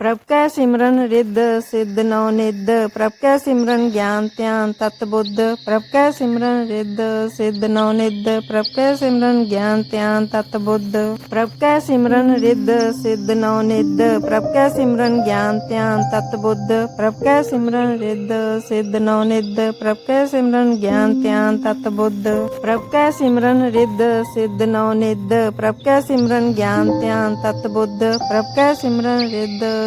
ਪ੍ਰਭ ਕੈ ਸਿਮਰਨ ਰਿੱਧ ਸਿੱਧ ਨੌ ਨਿੱਧ ਪ੍ਰਭ ਕੈ ਸਿਮਰਨ ਗਿਆਨ ਧਿਆਨ ਤਤ ਬੁੱਧ ਪ੍ਰਭ ਕੈ ਸਿਮਰਨ ਰਿੱਧ ਸਿੱਧ ਨੌ ਨਿੱਧ ਪ੍ਰਭ ਕੈ ਸਿਮਰਨ ਗਿਆਨ ਧਿਆਨ ਤਤ ਬੁੱਧ ਪ੍ਰਭ ਕੈ ਸਿਮਰਨ ਰਿੱਧ ਸਿੱਧ ਨੌ ਨਿੱਧ ਪ੍ਰਭ ਕੈ ਸਿਮਰਨ ਗਿਆਨ ਧਿਆਨ ਤਤ ਬੁੱਧ ਪ੍ਰਭ ਕੈ ਸਿਮਰਨ ਰਿੱਧ ਸਿੱਧ ਨੌ ਨਿੱਧ ਪ੍ਰਭ ਕੈ ਸਿਮਰਨ ਗਿਆਨ ਧਿਆਨ ਤਤ ਬੁੱਧ ਪ੍ਰਭ ਕੈ ਸਿਮਰਨ ਰਿੱਧ ਸਿੱਧ ਨੌ ਨਿੱਧ ਪ੍ਰਭ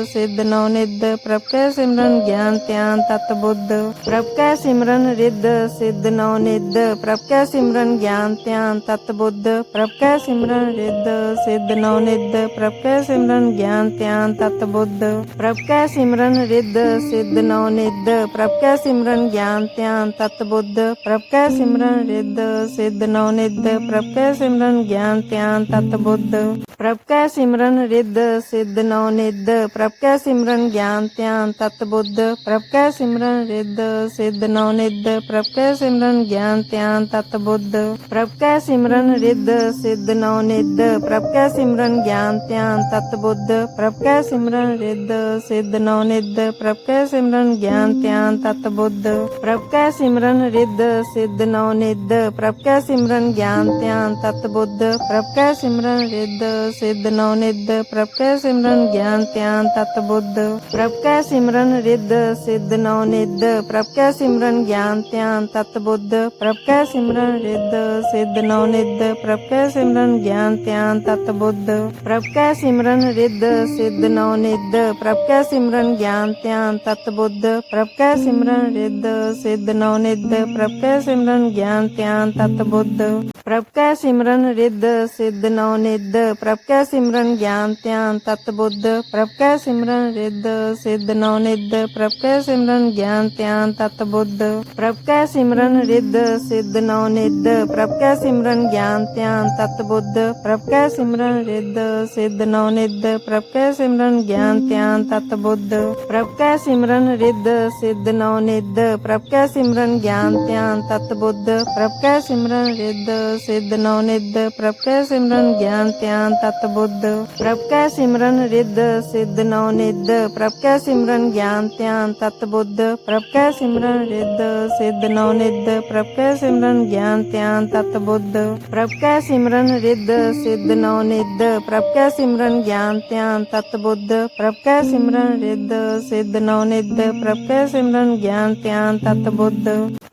ਕੈ ਸਿਮਰਨ ਗਿਆਨ ਧਿਆਨ ਸਿਮਰਨ ਸਿੱਧ ਨੌ ਨਿੱਧ, ਪ੍ਰਭ ਕੈ ਸਿਮਰਨ ਗਿਆਨ ਧਿਆਨ ਤਤ ਬੁੱਧ। ਪ੍ਰਭ ਕੈ ਸਿਮਰਨ ਰਿੱਧ, ਸਿੱਧ ਨੌ ਨਿੱਧ, ਪ੍ਰਭ ਕੈ ਸਿਮਰਨ ਗਿਆਨ ਧਿਆਨ ਤਤ ਬੁੱਧ। ਪ੍ਰਭ ਕੈ ਸਿਮਰਨ ਰਿੱਧ, ਸਿੱਧ ਨੌ ਨਿੱਧ, ਪ੍ਰਭ ਕੈ ਸਿਮਰਨ ਗਿਆਨ ਧਿਆਨ ਤਤ ਬੁੱਧ। ਪ੍ਰਭ ਕੈ ਸਿਮਰਨ ਰਿੱਧ, ਸਿੱਧ ਨੌ ਨਿੱਧ, ਪ੍ਰਭ ਕੈ ਸਿਮਰਨ ਗਿਆਨ ਧਿਆਨ ਤਤ ਬੁੱਧ। ਪ੍ਰਭ ਕੈ ਸਿਮਰਨ ਰਿੱਧ, ਸਿੱਧ ਨੌ ਨਿੱਧ, ਪ੍ਰਭ ਕੈ ਸਿਮਰਨ ਗਿਆਨ ਧਿਆਨ ਤਤ ਬੁੱਧ। ਪ੍ਰਭ ਕੈ ਸਿਮਰਨ ਰਿੱਧ ਸਿੱਧ ਨੌ ਨਿੱਧ ਪ੍ਰਭ ਕੈ ਸਿਮਰਨ ਗਿਆਨ ਧਿਆਨ ਤਤ ਬੁੱਧ ਪ੍ਰਭ ਕੈ ਸਿਮਰਨ ਰਿੱਧ ਸਿੱਧ ਨੌ ਨਿੱਧ ਪ੍ਰਭ ਕੈ ਸਿਮਰਨ ਗਿਆਨ ਧਿਆਨ ਤਤ ਬੁੱਧ ਪ੍ਰਭ ਕੈ ਸਿਮਰਨ ਰਿੱਧ ਸਿੱਧ ਨੌ ਨਿੱਧ ਪ੍ਰਭ ਕੈ ਸਿਮਰਨ ਗਿਆਨ ਧਿਆਨ ਤਤ ਬੁੱਧ ਪ੍ਰਭ ਕੈ ਸਿਮਰਨ ਰਿੱਧ ਸਿੱਧ ਨੌ ਨਿੱਧ ਪ੍ਰਭ ਕੈ ਸਿਮਰਨ ਗਿਆਨ ਧਿਆਨ ਤਤ ਬੁੱਧ ਪ੍ਰਭ ਕੈ ਸਿਮਰਨ ਰਿੱਧ ਸਿੱਧ ਨੌ ਨਿੱਧ ਪ੍ਰਭ ਕੈ ਸਿਮਰਨ ਗਿਆਨ ਧਿਆਨ ਤਤ ਬੁੱਧ ਪ੍ਰਭ ਕੈ ਸਿਮਰਨ ਰਿੱਧ ਸਿੱਧ ਨੌ ਨਿੱਧ ਪ੍ਰਭ ਕੈ ਸਿਮਰਨ ਗਿਆਨ ਧਿਆਨ ਤਤ ਬੁੱਧ ਪ੍ਰਭ ਕੈ ਸਿਮਰਨ ਰਿੱਧ ਸਿੱਧ ਨੌ ਨਿੱਧ ਪ੍ਰਭ ਕੈ ਸਿਮਰਨ ਗਿਆਨ ਧਿਆਨ ਤਤ ਬੁੱਧ ਪ੍ਰਭ ਕੈ ਸਿਮਰਨ ਰਿੱਧ ਸਿੱਧ ਨੌ ਨਿੱਧ ਪ੍ਰਭ ਕੈ ਸਿਮਰਨ ਗਿਆਨ ਧਿਆਨ ਤਤ ਬੁੱਧ ਪ੍ਰਭ ਕੈ ਸਿਮਰਨ ਰਿੱਧ ਸਿੱਧ ਨੌ ਨਿੱਧ ਪ੍ਰਭ ਕੈ ਸਿਮਰਨ ਗਿਆਨ ਧਿਆਨ ਤਤ ਬੁੱਧ ਪ੍ਰਭ ਕੈ ਸਿਮਰਨ ਰਿੱਧ ਸਿੱਧ ਪ੍ਰਭ ਕੈ ਸਿਮਰਨ ਗਿਆਨ ਧਿਆਨ ਤਤ ਬੁੱਧ ਸਿਮਰਨ ਰਿੱਧ ਸਿੱਧ ਨੌ ਨਿੱਧ ਪ੍ਰਭ ਕੈ ਸਿਮਰਨ ਗਿਆਨ ਧਿਆਨ ਤਤ ਬੁੱਧ ਪ੍ਰਭ ਕੈ ਸਿਮਰਨ ਰਿੱਧ ਸਿੱਧ ਨੌ ਨਿੱਧ ਪ੍ਰਭ ਕੈ ਸਿਮਰਨ ਗਿਆਨ ਧਿਆਨ ਤਤ ਬੁੱਧ ਪ੍ਰਭ ਕੈ ਸਿਮਰਨ ਰਿੱਧ ਸਿੱਧ ਨੌ ਨਿੱਧ ਪ੍ਰਭ ਕੈ ਸਿਮਰਨ ਗਿਆਨ ਧਿਆਨ ਤਤ ਬੁੱਧ ਪ੍ਰਭ ਕੈ ਸਿਮਰਨ ਰਿੱਧ ਸਿੱਧ ਨੌ ਨਿੱਧ ਪ੍ਰਭ ਕੈ ਸਿਮਰਨ ਗਿਆਨ ਧਿਆਨ ਤਤ ਬੁੱਧ ਪ੍ਰਭ ਕੈ ਸਿਮਰਨ ਰਿੱਧ ਸਿੱਧ ਨੌ ਨਿੱਧ ਪ੍ਰਭ ਕੈ ਸਿਮਰਨ ਗਿਆਨ ਧਿਆਨ ਤਤ ਬੁੱਧ ਪ੍ਰਭ ਕੈ ਸਿਮਰਨ ਰਿੱਧ ਸਿੱਧ ਨੌ ਨਿੱਧ ਪ੍ਰਭ ਕੈ ਸਿਮਰਨ ਗਿਆਨ ਧਿਆਨ ਤਤ ਬੁੱਧ ਪ੍ਰਭ ਕੈ ਸਿਮਰਨ ਰਿੱਧ ਸਿੱਧ ਨੌ ਨਿੱਧ ਪ੍ਰਭ ਕੈ ਸਿਮਰਨ ਗਿਆਨ ਧਿਆਨ ਤਤ ਬੁੱਧ ਪ੍ਰਭ ਕੈ ਸਿਮਰਨ ਰਿੱਧ ਸਿੱਧ ਨੌ ਨਿੱਧ ਪ੍ਰਭ ਕੈ ਸਿਮਰਨ ਗਿਆਨ ਧਿਆਨ ਤਤ ਬੁੱਧ ਪ੍ਰਭ ਕੈ ਸਿਮਰਨ ਰਿੱਧ ਸਿੱਧ ਨੌ ਨਿੱਧ ਪ੍ਰਭ ਕੈ ਸਿਮਰਨ ਗਿਆਨ ਧਿਆਨ ਤਤ ਬੁੱਧ ਪ੍ਰਭ ਕੈ ਸਿਮਰਨ ਰਿੱਧ ਸਿੱਧ ਨੌ ਨਿੱਧ ਪ੍ਰਭ ਕੈ ਸਿਮਰਨ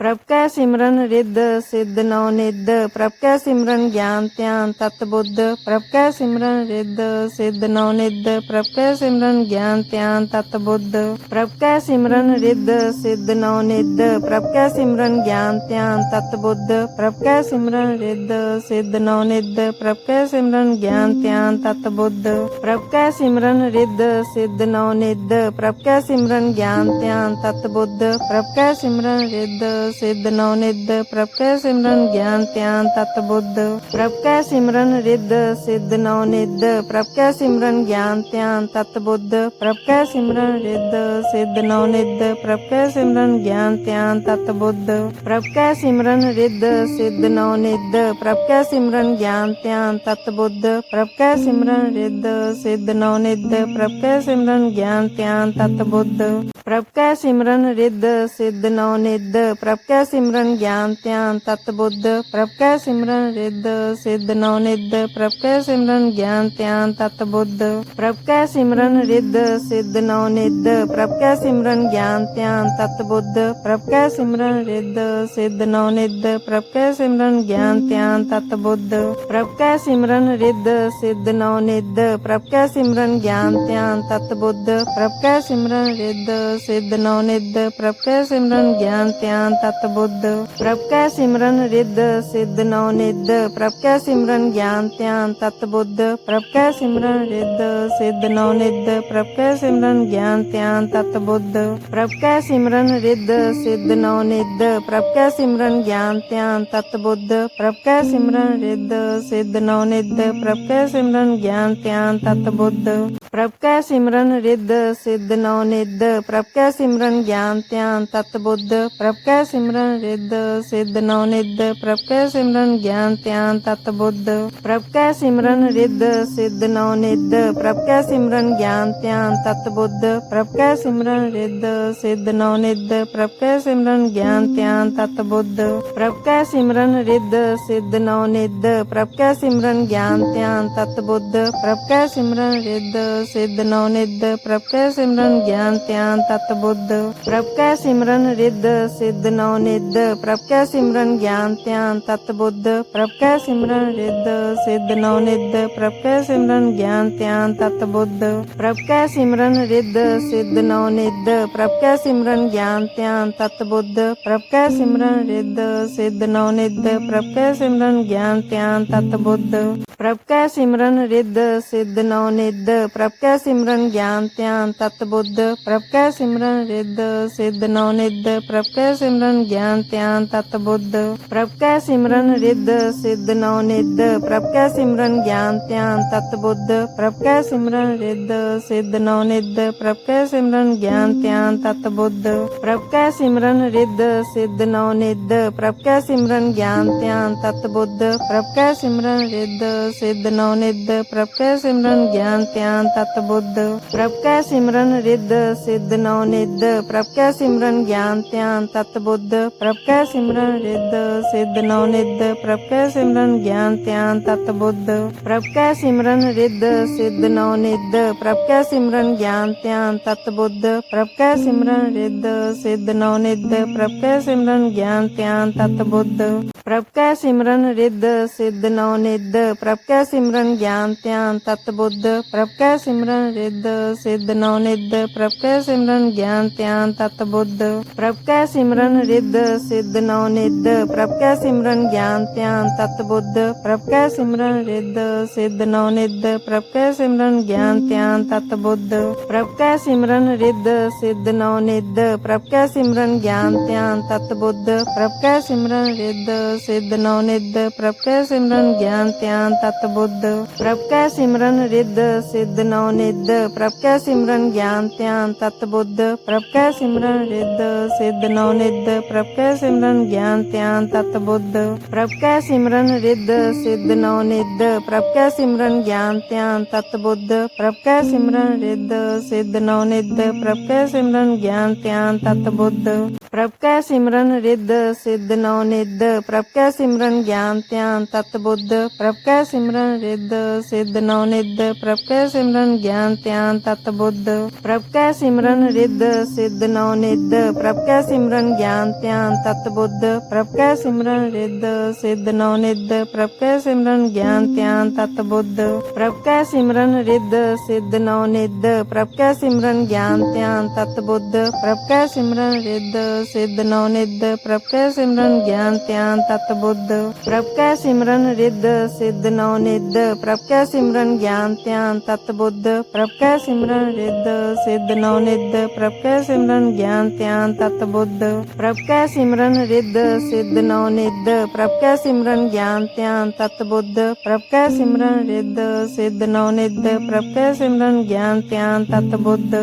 ਗਿਆਨ ਪ੍ਰਭ ਕੈ ਸਿਮਰਨ ਰਿੱਧ ਸਿੱਧ ਨੌ ਨਿੱਧ ਪ੍ਰਭ ਕੈ ਸਿਮਰਨ ਗਿਆਨ ਧਿਆਨ ਤਤ ਬੁੱਧ ਪ੍ਰਭ ਕੈ ਸਿਮਰਨ ਰਿੱਧ ਸਿੱਧ ਨੌ ਨਿੱਧ ਪ੍ਰਭ ਕੈ ਸਿਮਰਨ ਗਿਆਨ ਧਿਆਨ ਤਤ ਬੁੱਧ ਪ੍ਰਭ ਕੈ ਸਿਮਰਨ ਰਿੱਧ ਸਿੱਧ ਨੌ ਨਿੱਧ ਪ੍ਰਭ ਕੈ ਸਿਮਰਨ ਗਿਆਨ ਧਿਆਨ ਤਤ ਬੁੱਧ ਪ੍ਰਭ ਕੈ ਸਿਮਰਨ ਰਿੱਧ ਸਿੱਧ ਨੌ ਨਿੱਧ ਪ੍ਰਭ ਕੈ ਸਿਮਰਨ ਗਿਆਨ ਧਿਆਨ ਤਤ ਬੁੱਧ ਪ੍ਰਭ ਕੈ ਸਿਮਰਨ ਰਿੱਧ ਸਿੱਧ ਨੌ ਨਿੱਧ ਪ੍ਰਭ ਕੈ ਸਿਮਰਨ ਗਿਆਨ ਧਿਆਨ ਤਤ ਬੁੱਧ ਪ੍ਰਭ ਕੈ ਸਿਮਰਨ ਰਿੱਧ ਸਿੱਧ ਨੌ ਨਿੱਧ ਪ੍ਰਭ ਕੈ ਸਿਮਰਨ ਗਿਆਨ ਧਿਆਨ ਤਤ ਬੁੱਧ ਪ੍ਰਭ ਕੈ ਸਿਮਰਨ ਰਿੱਧ ਸਿੱਧ ਨੌ ਨਿੱਧ ਪ੍ਰਭ ਕੈ ਸਿਮਰਨ ਗਿਆਨ ਧਿਆਨ ਤਤ ਬੁੱਧ ਪ੍ਰਭ ਕੈ ਸਿਮਰਨ ਰਿੱਧ ਸਿੱਧ ਨੌ ਨਿੱਧ ਪ੍ਰਭ ਕੈ ਸਿਮਰਨ ਗਿਆਨ ਧਿਆਨ ਤਤ ਬੁੱਧ ਪ੍ਰਭ ਕੈ ਸਿਮਰਨ ਰਿੱਧ ਸਿੱਧ ਨੌ ਨਿੱਧ ਪ੍ਰਭ ਕੈ ਸਿਮਰਨ ਗਿਆਨ ਧਿਆਨ ਤਤ ਬੁੱਧ ਪ੍ਰਭ ਕੈ ਸਿਮਰਨ ਰਿੱਧ ਸਿੱਧ ਨੌ ਨਿੱਧ ਪ੍ਰਭ ਕੈ ਸਿਮਰਨ ਗਿਆਨ ਧਿਆਨ ਤਤ ਬੁੱਧ ਪ੍ਰਭ ਕੈ ਸਿਮਰਨ ਰਿੱਧ ਸਿੱਧ ਨੌ ਨਿੱਧ ਪ੍ਰਭ ਕੈ ਸਿਮਰਨ ਗਿਆਨ ਧਿਆਨ ਤਤ ਬੁੱਧ ਪ੍ਰਭ ਕੈ ਸਿਮਰਨ ਰਿੱਧ ਸਿੱਧ ਨੌ ਨਿੱਧ ਪ੍ਰਭ ਕੈ ਸਿਮਰਨ ਗਿਆਨ ਧਿਆਨ ਤਤ ਬੁੱਧ ਪ੍ਰਭ ਕੈ ਸਿਮਰਨ ਰਿੱਧ ਸਿੱਧ ਨੌ ਨਿੱਧ ਪ੍ਰਭ ਕੈ ਸਿਮਰਨ ਗਿਆਨ ਧਿਆਨ ਤਤ ਬੁੱਧ ਪ੍ਰਭ ਕੈ ਸਿਮਰਨ ਰਿੱਧ ਸਿੱਧ ਨੌ ਨਿੱਧ ਪ੍ਰਭ ਕੈ ਸਿਮਰਨ ਗਿਆਨ ਧਿਆਨ ਤਤ ਬੁੱਧ ਪ੍ਰਭ ਕੈ ਸਿਮਰਨ ਰਿੱਧ ਸਿੱਧ ਨੌ ਨਿੱਧ ਪ੍ਰਭ ਕੈ ਸਿਮਰਨ ਗਿਆਨ ਧਿਆਨ ਤਤ ਬੁੱਧ ਪ੍ਰਭ ਕੈ ਸਿਮਰਨ ਰਿੱਧ ਸਿੱਧ ਨੌ ਨਿੱਧ ਪ੍ਰਭ ਕੈ ਸਿਮਰਨ ਗਿਆਨ ਧਿਆਨ ਤਤ ਬੁੱਧ ਪ੍ਰਭ ਕੈ ਸਿਮਰਨ ਰਿੱਧ ਸਿੱਧ ਨੌ ਨਿੱਧ ਪ੍ਰਭ ਕੈ ਸਿਮਰਨ ਗਿਆਨ ਧਿਆਨ ਤਤ ਬੁੱਧ ਪ੍ਰਭ ਕੈ ਸਿਮਰਨ ਰਿੱਧ ਸਿੱਧ ਨੌ ਨਿੱਧ ਪ੍ਰਭ ਕੈ ਸਿਮਰਨ ਗਿਆਨ ਧਿਆਨ ਤਤ ਬੁੱਧ ਪ੍ਰਭ ਕੈ ਸਿਮਰਨ ਰਿੱਧ ਸਿੱਧ ਨੌ ਨਿੱਧ ਪ੍ਰਭ ਕੈ ਸਿਮਰਨ ਗਿਆਨ ਧਿਆਨ ਤਤ ਬੁੱਧ ਪ੍ਰਭ ਕੈ ਸਿਮਰਨ ਰਿੱਧ ਸਿੱਧ ਨੌ ਨਿੱਧ ਪ੍ਰਭ ਕੈ ਸਿਮਰਨ ਗਿਆਨ ਧਿਆਨ ਸਿਮਰਨ ਰਿੱਧ ਸਿੱਧ ਨੌ ਨਿੱਧ ਪ੍ਰਭ ਕੈ ਸਿਮਰਨ ਗਿਆਨ ਧਿਆਨ ਤਤ ਬੁੱਧ ਪ੍ਰਭ ਕੈ ਸਿਮਰਨ ਰਿੱਧ ਸਿੱਧ ਨੌ ਨਿੱਧ ਪ੍ਰਭ ਕੈ ਸਿਮਰਨ ਗਿਆਨ ਧਿਆਨ ਤਤ ਬੁੱਧ ਪ੍ਰਭ ਕੈ ਸਿਮਰਨ ਰਿੱਧ ਸਿੱਧ ਨੌ ਨਿੱਧ ਪ੍ਰਭ ਕੈ ਸਿਮਰਨ ਗਿਆਨ ਧਿਆਨ ਤਤ ਬੁੱਧ ਪ੍ਰਭ ਕੈ ਸਿਮਰਨ ਰਿੱਧ ਸਿੱਧ ਨੌ ਨਿੱਧ ਪ੍ਰਭ ਕੈ ਸਿਮਰਨ ਗਿਆਨ ਧਿਆਨ ਤਤ ਬੁੱਧ ਪ੍ਰਭ ਕੈ ਸਿਮਰਨ ਰਿੱਧ ਸਿੱਧ ਨੌ ਨਿੱਧ ਪ੍ਰਭ ਕੈ ਸਿਮਰਨ ਗਿਆਨ ਧਿਆਨ ਤਤ ਬੁੱਧ ਪ੍ਰਭ ਕੈ ਸਿਮਰਨ ਰਿੱਧ ਸਿੱਧ ਨੌ ਨਿੱਧ, ਪ੍ਰਭ ਕੈ ਸਿਮਰਨ ਗਿਆਨ ਧਿਆਨ ਤਤ ਬੁੱਧ। ਪ੍ਰਭ ਕੈ ਸਿਮਰਨ ਰਿੱਧ, ਸਿੱਧ ਨੌ ਨਿੱਧ, ਪ੍ਰਭ ਕੈ ਸਿਮਰਨ ਗਿਆਨ ਧਿਆਨ ਤਤ ਬੁੱਧ। ਪ੍ਰਭ ਕੈ ਸਿਮਰਨ ਰਿੱਧ, ਸਿੱਧ ਨੌ ਨਿੱਧ, ਪ੍ਰਭ ਕੈ ਸਿਮਰਨ ਗਿਆਨ ਧਿਆਨ ਤਤ ਬੁੱਧ। ਪ੍ਰਭ ਕੈ ਸਿਮਰਨ ਰਿੱਧ, ਸਿੱਧ ਨੌ ਨਿੱਧ, ਪ੍ਰਭ ਕੈ ਸਿਮਰਨ ਗਿਆਨ ਧਿਆਨ ਤਤ ਬੁੱਧ। ਪ੍ਰਭ ਕੈ ਸਿਮਰਨ ਰਿੱਧ, ਸਿੱਧ ਨੌ ਨਿੱਧ, ਪ੍ਰਭ ਕੈ ਸਿਮਰਨ ਗਿਆਨ ਧਿਆਨ ਤਤ ਬੁੱਧ। ਪ੍ਰਭ ਕੈ ਸਿਮਰਨ ਰਿੱਧ ਸਿੱਧ ਨੌ ਨਿੱਧ ਪ੍ਰਭ ਕੈ ਸਿਮਰਨ ਗਿਆਨ ਧਿਆਨ ਤਤ ਬੁੱਧ ਪ੍ਰਭ ਕੈ ਸਿਮਰਨ ਰਿੱਧ ਸਿੱਧ ਨੌ ਨਿੱਧ ਪ੍ਰਭ ਕੈ ਸਿਮਰਨ ਗਿਆਨ ਧਿਆਨ ਤਤ ਬੁੱਧ ਪ੍ਰਭ ਕੈ ਸਿਮਰਨ ਰਿੱਧ ਸਿੱਧ ਨੌ ਨਿੱਧ ਪ੍ਰਭ ਕੈ ਸਿਮਰਨ ਗਿਆਨ ਧਿਆਨ ਤਤ ਬੁੱਧ ਪ੍ਰਭ ਕੈ ਸਿਮਰਨ ਰਿੱਧ ਸਿੱਧ ਨੌ ਨਿੱਧ ਪ੍ਰਭ ਕੈ ਸਿਮਰਨ ਗਿਆਨ ਧਿਆਨ ਤਤ ਬੁੱਧ ਪ੍ਰਭ ਕੈ ਸਿਮਰਨ ਰਿੱਧ ਸਿੱਧ ਨੌ ਨਿੱਧ ਪ੍ਰਭ ਕੈ ਸਿਮਰਨ ਗਿਆਨ ਧਿਆਨ ਸਿਮਰਨ ਸਿੱਧ ਨੌ ਨਿੱਧ, ਪ੍ਰਭ ਕੈ ਸਿਮਰਨ ਗਿਆਨ ਧਿਆਨ ਤਤ ਬੁੱਧ। ਪ੍ਰਭ ਕੈ ਸਿਮਰਨ ਰਿੱਧ, ਸਿੱਧ ਨੌ ਨਿੱਧ, ਪ੍ਰਭ ਕੈ ਸਿਮਰਨ ਗਿਆਨ ਧਿਆਨ ਤਤ ਬੁੱਧ। ਪ੍ਰਭ ਕੈ ਸਿਮਰਨ ਰਿੱਧ, ਸਿੱਧ ਨੌ ਨਿੱਧ, ਪ੍ਰਭ ਕੈ ਸਿਮਰਨ ਗਿਆਨ ਧਿਆਨ ਤਤ ਬੁੱਧ। ਪ੍ਰਭ ਕੈ ਸਿਮਰਨ ਰਿੱਧ, ਸਿੱਧ ਨੌ ਨਿੱਧ, ਪ੍ਰਭ ਕੈ ਸਿਮਰਨ ਗਿਆਨ ਧਿਆਨ ਤਤ ਬੁੱਧ। ਪ੍ਰਭ ਕੈ ਸਿਮਰਨ ਰਿੱਧ, ਸਿੱਧ ਨੌ ਨਿੱਧ, ਪ੍ਰਭ ਕੈ ਸਿਮਰਨ ਗਿਆਨ ਧਿਆਨ ਤਤ ਬੁੱਧ। ਪ੍ਰਭ ਕੈ ਸਿਮਰਨ ਰਿੱਧ ਸਿੱਧ ਨੌ ਨਿੱਧ ਪ੍ਰਭ ਕੈ ਸਿਮਰਨ ਗਿਆਨ ਧਿਆਨ ਤਤ ਬੁੱਧ ਪ੍ਰਭ ਕੈ ਸਿਮਰਨ ਰਿੱਧ ਸਿੱਧ ਨੌ ਨਿੱਧ ਪ੍ਰਭ ਕੈ ਸਿਮਰਨ ਗਿਆਨ ਧਿਆਨ ਤਤ ਬੁੱਧ ਪ੍ਰਭ ਕੈ ਸਿਮਰਨ ਰਿੱਧ ਸਿੱਧ ਨੌ ਨਿੱਧ ਪ੍ਰਭ ਕੈ ਸਿਮਰਨ ਗਿਆਨ ਧਿਆਨ ਤਤ ਬੁੱਧ ਪ੍ਰਭ ਕੈ ਸਿਮਰਨ ਰਿੱਧ ਸਿੱਧ ਨੌ ਨਿੱਧ ਪ੍ਰਭ ਕੈ ਸਿਮਰਨ ਗਿਆਨ ਧਿਆਨ ਤਤ ਬੁੱਧ ਪ੍ਰਭ ਕੈ ਸਿਮਰਨ ਰਿੱਧ ਸਿੱਧ ਨੌ ਨਿੱਧ ਪ੍ਰਭ ਕੈ ਸਿਮਰਨ ਗਿਆਨ ਧਿਆਨ ਤਤ ਬੁੱਧ ਪ੍ਰਭ ਕੈ ਸਿਮਰਨ ਰਿੱਧ ਸਿੱਧ ਨੌ ਨਿੱਧ, ਪ੍ਰਭ ਕੈ ਸਿਮਰਨ ਗਿਆਨ ਧਿਆਨ ਤਤ ਬੁੱਧ। ਪ੍ਰਭ ਕੈ ਸਿਮਰਨ ਰਿੱਧ, ਸਿੱਧ ਨੌ ਨਿੱਧ, ਪ੍ਰਭ ਕੈ ਸਿਮਰਨ ਗਿਆਨ ਧਿਆਨ ਤਤ ਬੁੱਧ। ਪ੍ਰਭ ਕੈ ਸਿਮਰਨ ਰਿੱਧ, ਸਿੱਧ ਨੌ ਨਿੱਧ, ਪ੍ਰਭ ਕੈ ਸਿਮਰਨ ਗਿਆਨ ਧਿਆਨ ਤਤ ਬੁੱਧ। ਪ੍ਰਭ ਕੈ ਸਿਮਰਨ ਰਿੱਧ, ਸਿੱਧ ਨੌ ਨਿੱਧ, ਪ੍ਰਭ ਕੈ ਸਿਮਰਨ ਗਿਆਨ ਧਿਆਨ ਤਤ ਬੁੱਧ। ਪ੍ਰਭ ਕੈ ਸਿਮਰਨ ਰਿੱਧ, ਸਿੱਧ ਨੌ ਨਿੱਧ ਪ੍ਰਭ ਕੈ ਸਿਮਰਨ ਗਿਆਨ ਧਿਆਨ ਸਿਮਰਨ ਰਿੱਧ ਸਿੱਧ ਨੌ ਨਿੱਧ ਪ੍ਰਭ ਕੈ ਸਿਮਰਨ ਗਿਆਨ ਧਿਆਨ ਤਤ ਬੁੱਧ ਪ੍ਰਭ ਕੈ ਸਿਮਰਨ ਰਿੱਧ ਸਿੱਧ ਨੌ ਨਿੱਧ ਪ੍ਰਭ ਕੈ ਸਿਮਰਨ ਗਿਆਨ ਧਿਆਨ ਤਤ ਬੁੱਧ ਪ੍ਰਭ ਕੈ ਸਿਮਰਨ ਰਿੱਧ ਸਿੱਧ ਨੌ ਨਿੱਧ ਪ੍ਰਭ ਕੈ ਸਿਮਰਨ ਗਿਆਨ ਧਿਆਨ ਤਤ ਬੁੱਧ ਪ੍ਰਭ ਕੈ ਸਿਮਰਨ ਰਿੱਧ ਸਿੱਧ ਨੌ ਨਿੱਧ ਪ੍ਰਭ ਕੈ ਸਿਮਰਨ ਗਿਆਨ ਧਿਆਨ ਤਤ ਬੁੱਧ ਪ੍ਰਭ ਕੈ ਸਿਮਰਨ ਰਿੱਧ ਸਿੱਧ ਨੌ ਨਿੱਧ ਪ੍ਰਭ ਕੈ ਸਿਮਰਨ ਗਿਆਨ ਧਿਆਨ ਤਤ ਬੁੱਧ ਪ੍ਰਭ ਕੈ ਸਿਮਰਨ ਰਿੱਧ ਸਿੱਧ ਨੌ ਨਿੱਧ, ਪ੍ਰਭ ਕੈ ਸਿਮਰਨ ਗਿਆਨ ਧਿਆਨ ਤਤ ਬੁੱਧ। ਪ੍ਰਭ ਕੈ ਸਿਮਰਨ ਰਿੱਧ, ਸਿੱਧ ਨੌ ਨਿੱਧ, ਪ੍ਰਭ ਕੈ ਸਿਮਰਨ ਗਿਆਨ ਧਿਆਨ ਤਤ ਬੁੱਧ। ਪ੍ਰਭ ਕੈ ਸਿਮਰਨ ਰਿੱਧ, ਸਿੱਧ ਨੌ ਨਿੱਧ, ਪ੍ਰਭ ਕੈ ਸਿਮਰਨ ਗਿਆਨ ਧਿਆਨ ਤਤ ਬੁੱਧ। ਪ੍ਰਭ ਕੈ ਸਿਮਰਨ ਰਿੱਧ, ਸਿੱਧ ਨੌ ਨਿੱਧ, ਪ੍ਰਭ ਕੈ ਸਿਮਰਨ ਗਿਆਨ ਧਿਆਨ ਤਤ ਬੁੱਧ। ਪ੍ਰਭ ਕੈ ਸਿਮਰਨ ਰਿੱਧ, ਸਿੱਧ ਨੌ ਨਿੱਧ, ਪ੍ਰਭ ਕੈ ਸਿਮਰਨ ਗਿਆਨ ਧਿਆਨ ਤਤ ਬੁੱਧ।